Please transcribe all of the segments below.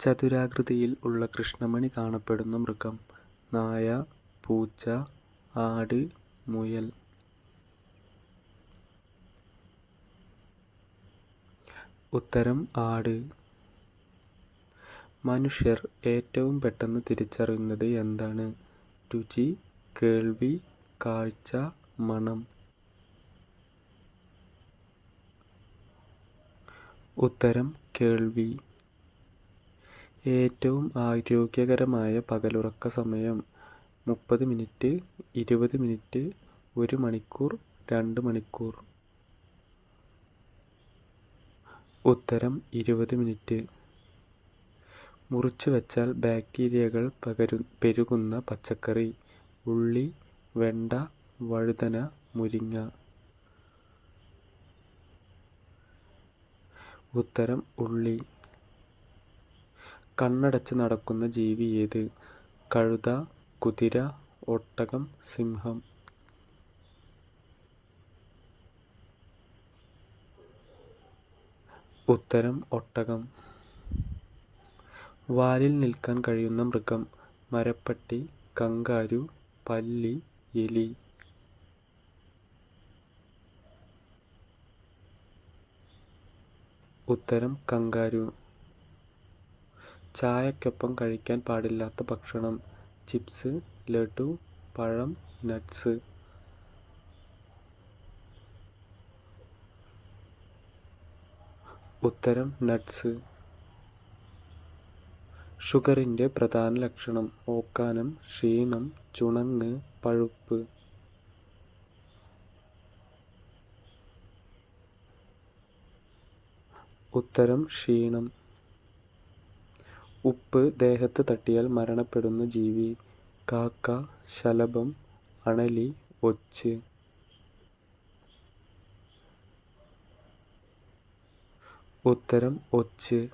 ചതുരാകൃതിയിൽ ഉള്ള കൃഷ്ണമണി കാണപ്പെടുന്ന മൃഗം. നായ പൂച്ച ആട് മുയൽ. ഉത്തരം ആട്. മനുഷ്യർ ഏറ്റവും പെട്ടെന്ന് തിരിച്ചറിയുന്നത് എന്താണ്? രുചി കേൾവി കാഴ്ച മണം. ഉത്തരം കേൾവി. ഏറ്റവും ആരോഗ്യകരമായ പകലുറക്ക സമയം മുപ്പത് മിനിറ്റ് ഇരുപത് മിനിറ്റ് ഒരു മണിക്കൂർ രണ്ട് മണിക്കൂർ. ഉത്തരം ഇരുപത് മിനിറ്റ്. മുറിച്ചു വച്ചാൽ ബാക്ടീരിയകൾ പകരു പെരുകുന്ന പച്ചക്കറി ഉള്ളി വെണ്ട വഴുതന മുരിങ്ങ. ഉത്തരം ഉള്ളി. കണ്ണടച്ച് നടക്കുന്ന ജീവി ഏത്? കഴുത കുതിര ഒട്ടകം സിംഹം. ഉത്തരം ഒട്ടകം. വാലിൽ നിൽക്കാൻ കഴിയുന്ന മൃഗം. മരപ്പട്ടി കങ്കാരു പല്ലി എലി. ഉത്തരം കങ്കാരു. ചായക്കൊപ്പം കഴിക്കാൻ പാടില്ലാത്ത ഭക്ഷണം. ചിപ്സ് ലഡു പഴം നട്ട്സ്. ഉത്തരം നട്ട്സ്. ഷുഗറിന്റെ പ്രധാന ലക്ഷണം ഓക്കാനം ക്ഷീണം ചുണങ്ങ് പഴുപ്പ്. ഉത്തരം ക്ഷീണം. ഉപ്പ് ദേഹത്ത് തട്ടിയാൽ മരണപ്പെടുന്ന ജീവി. കാക്ക ശലഭം അണലി ഒച്ച്. ഉത്തരം ഒച്ച്.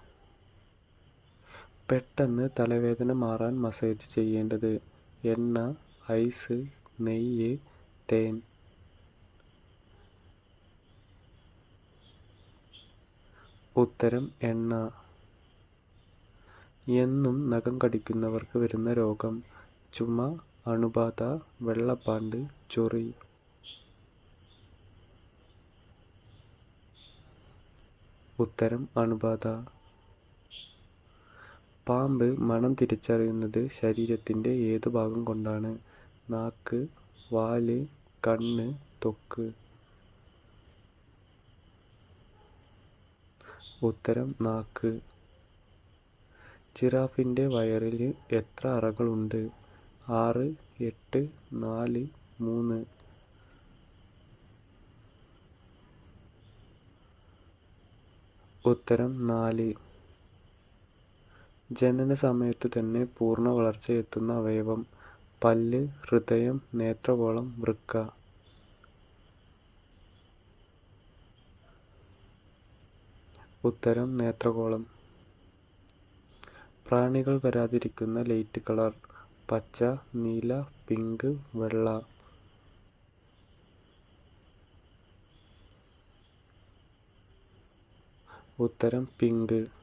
പെട്ടെന്ന് തലവേദന മാറാൻ മസാജ് ചെയ്യേണ്ടത് എണ്ണ ഐസ് നെയ്യ് തേൻ. ഉത്തരം എണ്ണ. എന്നും നഖം കടിക്കുന്നവർക്ക് വരുന്ന രോഗം. ചുമ അണുബാധ വെള്ളപ്പാണ്ട് ചൊറി. ഉത്തരം അണുബാധ. പാമ്പ് മണം തിരിച്ചറിയുന്നത് ശരീരത്തിന്റെ ഏതു ഭാഗം കൊണ്ടാണ്? നാക്ക് വാൽ കണ്ണ് തൊക്ക്. ഉത്തരം നാക്ക്. ജിറാഫിന്റെ വയറിൽ എത്ര അറകളുണ്ട്? ആറ് എട്ട് നാല് മൂന്ന്. ഉത്തരം നാല്. ജനന സമയത്ത് തന്നെ പൂർണ വളർച്ചയെത്തുന്ന അവയവം. പല്ല് ഹൃദയം നേത്രഗോളം വൃക്ക. ഉത്തരം നേത്രഗോളം. പ്രാണികൾ വരാതിരിക്കുന്ന ലൈറ്റ് കളർ പച്ച നീല പിങ്ക് വെള്ള. ഉത്തരം പിങ്ക്.